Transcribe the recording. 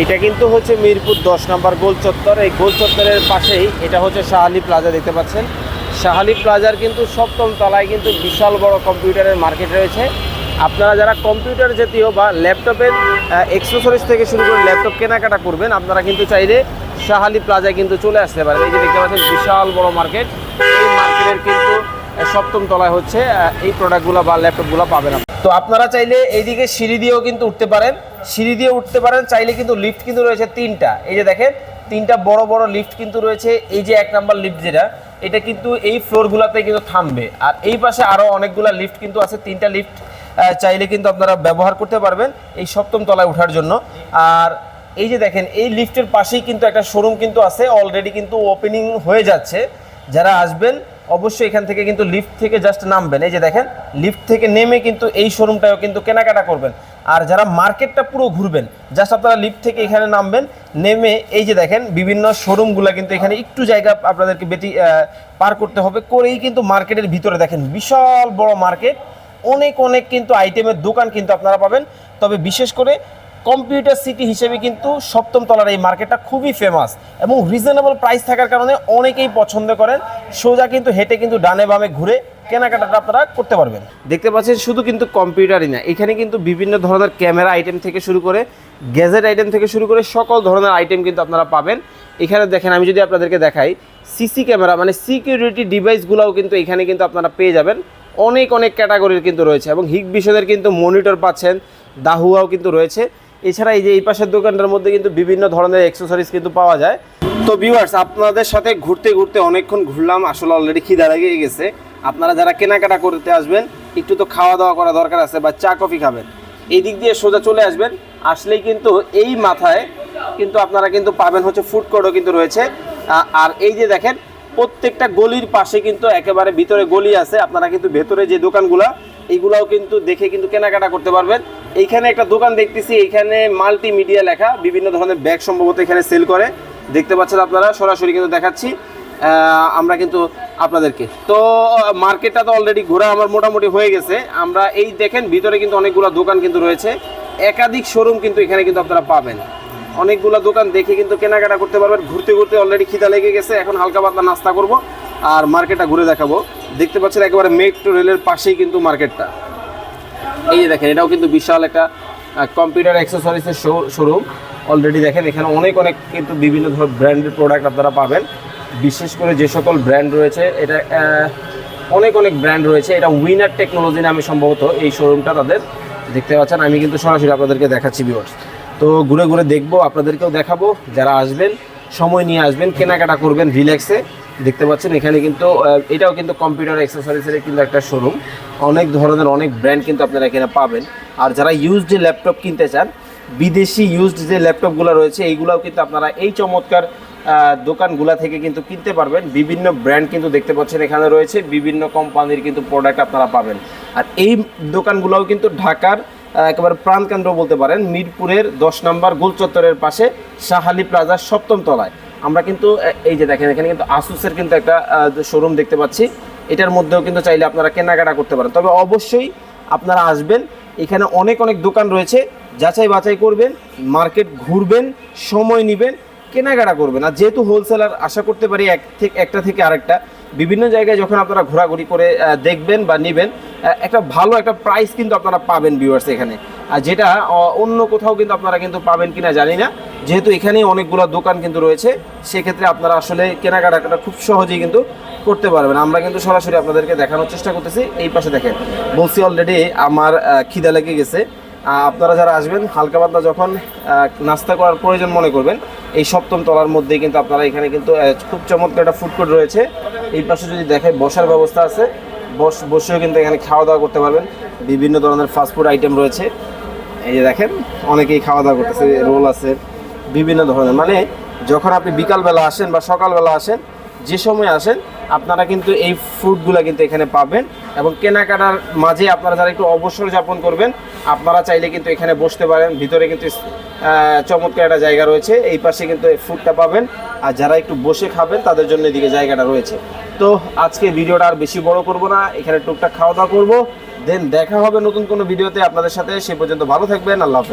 এটা কিন্তু হচ্ছে মিরপুর দশ নম্বর গোল চত্বর। এই গোল চত্বরের পাশেই এটা হচ্ছে শাহালি প্লাজা দেখতে পাচ্ছেন। শাহালি প্লাজার কিন্তু সপ্তম তলায় কিন্তু বিশাল বড় কম্পিউটারের মার্কেট রয়েছে। আপনারা যারা কম্পিউটার জাতীয় বা ল্যাপটপের এক্সেসরিজ থেকে শুরু করে ল্যাপটপ কেনাকাটা করবেন, আপনারা কিন্তু চাইলে শাহালি প্লাজায় কিন্তু চলে আসতে পারেন। এই যে দেখতে পাচ্ছেন, বিশাল বড় মার্কেট। এই মার্কেটের কিন্তু সপ্তম তলায় হচ্ছে এই প্রোডাক্টগুলো বা ল্যাপটপগুলো পাবেন। তো আপনারা চাইলে এইদিকে সিঁড়ি দিয়েও কিন্তু উঠতে পারেন। সিঁড়ি দিয়ে উঠতে পারেন, চাইলে কিন্তু লিফট কিন্তু রয়েছে তিনটা। এই যে দেখেন, তিনটা বড় বড় লিফট কিন্তু রয়েছে। এই যে এক নাম্বার লিফট যেটা, এটা কিন্তু এই ফ্লোরগুলোতে কিন্তু থামবে। আর এই পাশে আরও অনেকগুলা লিফট কিন্তু আছে। তিনটা লিফট চাইলে কিন্তু আপনারা ব্যবহার করতে পারবেন এই সপ্তম তলায় ওঠার জন্য। আর এই যে দেখেন, এই লিফটের পাশেই কিন্তু একটা শোরুম কিন্তু আছে। অলরেডি কিন্তু ওপেনিং হয়ে যাচ্ছে। যারা আসবেন অবশ্যই এখান থেকে কিন্তু লিফট থেকে জাস্ট নামবেন। এই যে দেখেন লিফট থেকে নেমে কিন্তু এই শোরুমটাও কিন্তু কেনাকাটা করবেন। আর যারা মার্কেটটা পুরো ঘুরবেন জাস্ট আপনারা লিফট থেকে এখানে নামবেন, নেমে এই যে দেখেন, বিভিন্ন শোরুমগুলো কিন্তু এখানে একটু জায়গা আপনাদেরকে বেটি পার করতে হবে। করেই কিন্তু মার্কেটের ভিতরে দেখেন, বিশাল বড় মার্কেট। অনেক অনেক কিন্তু আইটেমের দোকান কিন্তু আপনারা পাবেন। তবে বিশেষ করে কম্পিউটার সিটি হিসেবে কিন্তু সপ্তম তলার এই মার্কেটটা খুবই ফেমাস এবং রিজনেবল প্রাইস থাকার কারণে অনেকেই পছন্দ করেন। সোজা কিন্তু হেঁটে কিন্তু ডানে বামে ঘুরে কেনাকাটাটা আপনারা করতে পারবেন। দেখতে পাচ্ছেন, শুধু কিন্তু কম্পিউটারই না, এখানে কিন্তু বিভিন্ন ধরনের ক্যামেরা আইটেম থেকে শুরু করে গ্যাজেট আইটেম থেকে শুরু করে সকল ধরনের আইটেম কিন্তু আপনারা পাবেন। এখানে দেখেন, আমি যদি আপনাদেরকে দেখাই সিসি ক্যামেরা মানে সিকিউরিটি ডিভাইসগুলোও কিন্তু এখানে কিন্তু আপনারা পেয়ে যাবেন। অনেক অনেক ক্যাটাগরির কিন্তু রয়েছে এবং হিগ বিষয়ের কিন্তু মনিটর পাচ্ছেন, দাহুয়াও কিন্তু রয়েছে। এছাড়া এই যে এই পাশের দোকানটার মধ্যে কিন্তু বিভিন্ন ধরনের অ্যাক্সেসরিজ কিন্তু পাওয়া যায়। তো ভিউয়ার্স আপনাদের সাথে ঘুরতে ঘুরতে অনেকক্ষণ ঘুরলাম, আসলে অলরেডি খিদা লেগে গেছে। আপনারা যারা কেনাকাটা করতে আসবেন, একটু তো খাওয়া দাওয়া করা দরকার আছে বা চা, কফি খাবেন। এই দিক দিয়ে সোজা চলে আসবেন, আসলেই কিন্তু এই মাথায় কিন্তু আপনারা কিন্তু পাবেন হচ্ছে ফুড কোর্টও কিন্তু রয়েছে। আর এই যে দেখেন, প্রত্যেকটা গলির পাশে কিন্তু একেবারে ভিতরে গলি আছে। আপনারা কিন্তু ভেতরে যে দোকানগুলা এইগুলাও কিন্তু দেখে কিন্তু কেনাকাটা করতে পারবেন। এইখানে একটা দোকান দেখতেছি, এইখানে মাল্টিমিডিয়া লেখা, বিভিন্ন ধরনের ব্যাগ সম্ভবত এখানে সেল করে। দেখতে পাচ্ছেন আপনারা, সরাসরি কিন্তু দেখাচ্ছি। আমরা কিন্তু আপনাদেরকে। তো মার্কেটটা তো অলরেডি ঘোরা আমার মোটামুটি হয়ে গেছে। আমরা এই দেখেন, ভিতরে কিন্তু অনেকগুলো দোকান কিন্তু রয়েছে। একাধিক শোরুম কিন্তু এখানে কিন্তু আপনারা পাবেন। অনেকগুলো দোকান দেখে কিন্তু কেনাকাটা করতে পারবেন। ঘুরতে ঘুরতে অলরেডি খিদা লেগে গেছে, এখন হালকা পাতলা নাস্তা করব। আর মার্কেটটা ঘুরে দেখাবো। দেখতে পাচ্ছেন একেবারে মেট্রো রেলের পাশেই কিন্তু মার্কেটটা। এই যে দেখেন, এটাও কিন্তু বিশাল একটা কম্পিউটার অ্যাক্সেসরিজের শোরুম অলরেডি দেখেন, এখানে অনেক অনেক কিন্তু বিভিন্ন ধরনের ব্র্যান্ডের প্রোডাক্ট আপনারা পাবেন। বিশেষ করে যে সকল ব্র্যান্ড রয়েছে, এটা অনেক অনেক ব্র্যান্ড রয়েছে। এটা উইনার টেকনোলজি নামে সম্ভবত এই শোরুমটা তাদের। দেখতে পাচ্ছেন, আমি কিন্তু সরাসরি আপনাদেরকে দেখাচ্ছি ভিউয়ার্স তো ঘুরে ঘুরে দেখব, আপনাদেরকেও দেখাবো। যারা আসবেন, সময় নিয়ে আসবেন, কেনাকাটা করবেন রিল্যাক্সে দেখতে পাচ্ছেন, এখানে কিন্তু এটাও কিন্তু কম্পিউটার অ্যাক্সেসরিজের কিন্তু একটা শোরুম অনেক ধরনের, অনেক ব্র্যান্ড কিন্তু আপনারা এখানে পাবেন। আর যারা ইউজড যে ল্যাপটপ কিনতে চান, বিদেশি ইউজড যে ল্যাপটপগুলো রয়েছে এইগুলাও কিন্তু আপনারা এই চমৎকার দোকানগুলা থেকে কিন্তু কিনতে পারবেন। বিভিন্ন ব্র্যান্ড কিন্তু দেখতে পাচ্ছেন, এখানে রয়েছে। বিভিন্ন কোম্পানির কিন্তু প্রোডাক্ট আপনারা পাবেন। আর এই দোকানগুলোও কিন্তু ঢাকার একেবারে প্রাণকেন্দ্র বলতে পারেন, মিরপুরের দশ নম্বর গোলচত্বরের পাশে শাহালি প্লাজার সপ্তম তলায়। আমরা কিন্তু এই যে দেখেন, এখানে কিন্তু আসুসের কিন্তু একটা শোরুম দেখতে পাচ্ছি। এটার মধ্যেও কিন্তু চাইলে আপনারা কেনাকাটা করতে পারেন। তবে অবশ্যই আপনারা আসবেন। এখানে অনেক অনেক দোকান রয়েছে। যাচাই বাছাই করবেন, মার্কেট ঘুরবেন, সময় নেবেন, কেনাকাটা করবেন। আর যেহেতু হোলসেলার আশা করতে পারি এক থেকে একটা থেকে আরেকটা। বিভিন্ন জায়গায় যখন আপনারা ঘোরাঘুরি করে দেখবেন বা নেবেন একটা ভালো একটা প্রাইস কিন্তু আপনারা পাবেন ভিউয়ার্স এখানে। আর যেটা অন্য কোথাও কিন্তু আপনারা কিন্তু পাবেন কিনা জানি না। যেহেতু এখানে অনেকগুলো দোকান কিন্তু রয়েছে, সেক্ষেত্রে আপনারা আসলে কেনাকাটাটা খুব সহজেই কিন্তু করতে পারবেন। আমরা কিন্তু সরাসরি আপনাদেরকে দেখানোর চেষ্টা করতেছি। এই পাশে দেখেন, বলছি অলরেডি আমার খিদা লেগে গেছে। আপনারা যারা আসবেন, হালকা পাতলা যখন নাস্তা করার প্রয়োজন মনে করবেন, এই সপ্তম তলার মধ্যেই কিন্তু আপনারা এখানে কিন্তু খুব চমৎকার একটা ফুড কোর্ট রয়েছে। এই পাশে যদি দেখেন বসার ব্যবস্থা আছে। বসেও কিন্তু এখানে খাওয়া দাওয়া করতে পারবেন। বিভিন্ন ধরনের ফাস্টফুড আইটেম রয়েছে। এই যে দেখেন, অনেকেই খাওয়া দাওয়া করতেছে, রোল আছে, বিভিন্ন ধরনের। মানে যখন আপনি বিকালবেলা আসেন বা সকালবেলা আসেন, যে সময় আসেন আপনারা কিন্তু এই ফুডগুলো কিন্তু এখানে পাবেন এবং কেনাকাটার মাঝে আপনারা যারা একটু অবসর যাপন করবেন, আপনারা চাইলে কিন্তু এখানে বসতে পারেন। ভিতরে কিন্তু চমৎকার একটা জায়গা রয়েছে। এই পাশে কিন্তু এই ফুডটা পাবেন। আর যারা একটু বসে খাবেন, তাদের জন্য এদিকে জায়গাটা রয়েছে। তো আজকে ভিডিওটা আর বেশি বড় করব না। এখানে টুকটাক খাওয়া দাওয়া করব। দেন দেখা হবে নতুন কোনো ভিডিওতে আপনাদের সাথে। সে পর্যন্ত ভালো থাকবেন। আল্লাহ হাফেজ।